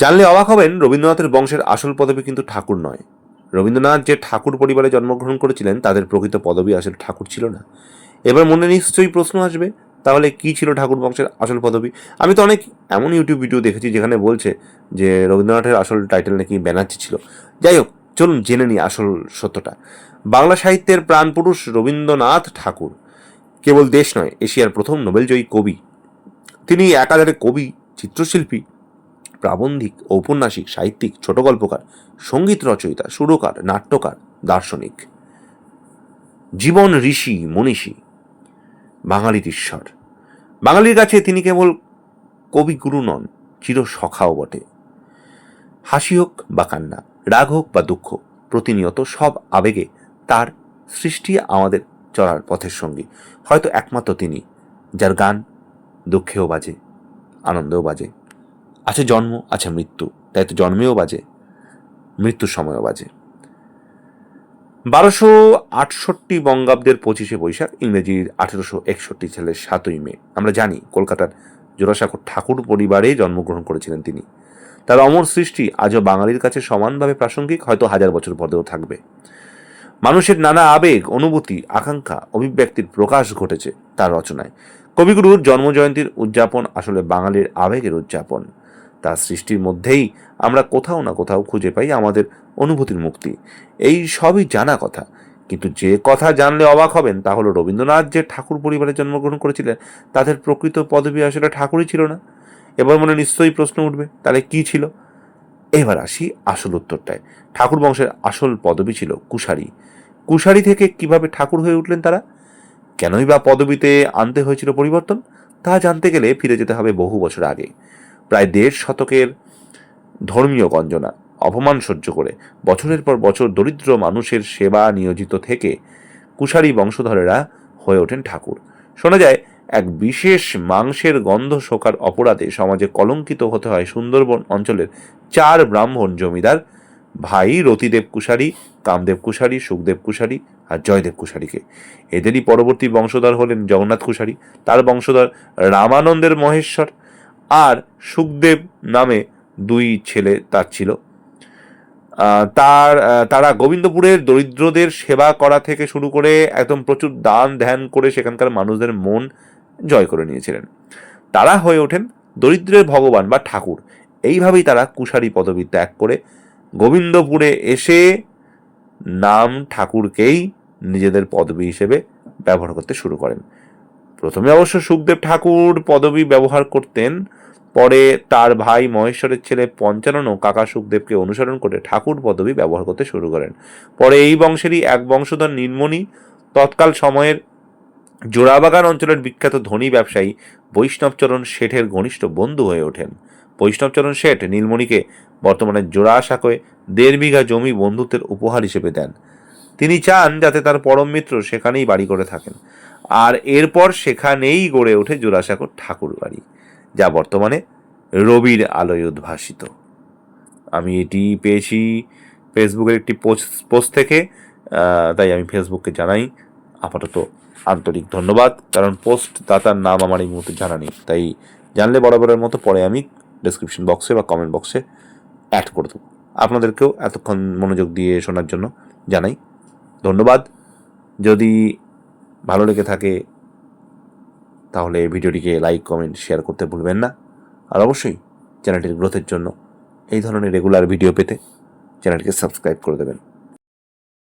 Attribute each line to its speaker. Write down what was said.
Speaker 1: জানলে অবাক হবেন, রবীন্দ্রনাথের বংশের আসল পদবী কিন্তু ঠাকুর নয়। রবীন্দ্রনাথ যে ঠাকুর পরিবারে জন্মগ্রহণ করেছিলেন, তাদের প্রকৃত পদবী আসলে ঠাকুর ছিল না। এবার মনে নিশ্চয়ই প্রশ্ন আসবে, তাহলে কি ছিল ঠাকুর বংশের আসল পদবী? আমি তো অনেক, এমন ইউটিউব ভিডিও দেখেছি যেখানে বলছে যে রবীন্দ্রনাথের আসল টাইটেল নাকি ব্যানার্জি ছিল। যাই হোক, চলুন জেনে নিই আসল সত্যটা। বাংলা সাহিত্যের প্রাণপুরুষ রবীন্দ্রনাথ ঠাকুর, কেবল দেশ নয়, এশিয়ার প্রথম নোবেলজয়ী কবি। তিনি একাধারে কবি, চিত্রশিল্পী প্রাবন্ধিক, ঔপন্যাসিক, সাহিত্যিক, ছোট গল্পকার, সংগীত রচয়িতা, সুরকার, নাট্যকার, দার্শনিক। জীবন ঋষি, মনীষী, বাঙালির ঈশ্বর। বাঙালির কাছে তিনি কেবল কবিগুরু নন চির সখাও বটে। হাসি হোক বা কান্না, রাগ হোক বা দুঃখ, প্রতিনিয়ত সব আবেগে তার সৃষ্টি আমাদের চলার পথের সঙ্গী। হয়তো একমাত্র তিনি, যার গান দুঃখেও বাজে, আনন্দেও বাজে। আছে জন্ম, আছে মৃত্যু। তাই তো জন্মেও বাজে, মৃত্যুর সময়ও বাজে। বারোশো আটষট্টি বঙ্গাব্দের পঁচিশে বৈশাখ, ইংরেজির আঠেরোশো একষট্টি সালের সাতই মে। আমরা জানি কলকাতার জোড়াসাঁকোর ঠাকুর পরিবারে জন্মগ্রহণ করেছিলেন তিনি। তার অমর সৃষ্টি আজও বাঙালির কাছে সমানভাবে প্রাসঙ্গিক, হয়তো হাজার বছর পরেও থাকবে। মানুষের নানা আবেগ, অনুভূতি, আকাঙ্ক্ষা, অভিব্যক্তির প্রকাশ ঘটেছে তার রচনায়। কবিগুরুর জন্মজয়ন্তীর উদযাপন আসলে বাঙালির আবেগের উদযাপন। তার সৃষ্টির মধ্যেই আমরা কোথাও না কোথাও খুঁজে পাই আমাদের অনুভূতির মুক্তি। এই সবই জানা কথা। কিন্তু যে কথা জানলে অবাক হবেন তা হলো রবীন্দ্রনাথ যে ঠাকুর পরিবারে জন্মগ্রহণ করেছিলেন, তাদের প্রকৃত পদবী আসলে ঠাকুরই ছিল না। এবার মনে নিশ্চয়ই প্রশ্ন উঠবে, তাহলে কি ছিল? এবার আসি আসল উত্তরটায়। ঠাকুর বংশের আসল পদবী ছিল কুশারি। কুশারি থেকে কীভাবে ঠাকুর হয়ে উঠলেন তারা? কেনই বা পদবিতে আনতে হয়েছিল পরিবর্তন? তা জানতে গেলে ফিরে যেতে হবে বহু বছর আগে। প্রায় দেড় শতকের ধর্মীয় গঞ্জনা, অপমান সহ্য করে। বছরের পর বছর দরিদ্র মানুষের সেবা নিয়োজিত থেকে কুশারি বংশধরেরা হয়ে ওঠেন ঠাকুর। শোনা যায়, এক বিশেষ মাংসের গন্ধ শোকার অপরাধে সমাজে কলঙ্কিত হতে হয় সুন্দরবন অঞ্চলের চার ব্রাহ্মণ জমিদার, ভাই রতিদেব কুশারি, কামদেব কুশারি, সুখদেব কুশারি আর জয়দেব কুশারিকে। এদেরই পরবর্তী বংশধর হলেন জগন্নাথ কুশারি। তার বংশধর রামানন্দের মহেশ্বর। সুখদেব নামে দুই ছেলে তার ছিল। তার তারা গোবিন্দপুরের দরিদ্রদের সেবা করা থেকে শুরু করে একদম প্রচুর দান ধ্যান করে সেখানকার মানুষদের মন জয় করে নিয়েছিলেন। তারা হয়ে ওঠেন দরিদ্রের ভগবান বা ঠাকুর। এইভাবেই তারা কুশারি পদবী ত্যাগ করে গোবিন্দপুরে এসে নাম ঠাকুরকেই নিজেদের পদবী হিসেবে ব্যবহার করতে শুরু করেন। প্রথমে অবশ্য সুখদেব ঠাকুর পদবী ব্যবহার করতেন, পরে তার ভাই মহেশ্বরের ছেলে পঞ্চানন কাকা সুখদেবকে অনুসরণ করে ঠাকুর পদবী ব্যবহার করতে শুরু করেন। পরে এই বংশেরই এক বংশধর নীলমণি তৎকাল সময়ের জোড়াবাগান অঞ্চলের বিখ্যাত ধনী ব্যবসায়ী বৈষ্ণবচরণ শেঠের ঘনিষ্ঠ বন্ধু হয়ে ওঠেন। বৈষ্ণবচরণ শেঠ নীলমণিকে বর্তমানে জোড়াসাঁকোয় দেড় বিঘা জমি বন্ধুত্বের উপহার হিসেবে দেন। তিনি চান যাতে তার পরম মিত্র সেখানেই বাড়ি করে থাকেন। আর এরপর সেখানেই গড়ে ওঠে জোড়াসাঁকোর ঠাকুর বাড়ি, যা বর্তমানে রবির আলোয় উদ্ভাসিত। আমি এটি পেয়েছি ফেসবুকের একটি পোস্ট পোস্ট থেকে তাই আমি ফেসবুককে জানাই আপাতত আন্তরিক ধন্যবাদ, কারণ পোস্ট দাতার নাম আমার এই মুহূর্তে জানা নেই। তাই জানলে বরাবরের মতো পরে আমি ডেসক্রিপশন বক্সে বা কমেন্ট বক্সে অ্যাড করে দেবো। আপনাদেরকেও এতক্ষণ মনোযোগ দিয়ে শোনার জন্য জানাই ধন্যবাদ। যদি ভালো লেগে থাকে, তাহলে ভিডিওটিকে লাইক কমেন্ট শেয়ার করতে ভুলবেন না। আর অবশ্যই চ্যানেলটির গ্রোথের জন্য এই ধরনের রেগুলার ভিডিও পেতে চ্যানেলটিকে সাবস্ক্রাইব করে দেবেন।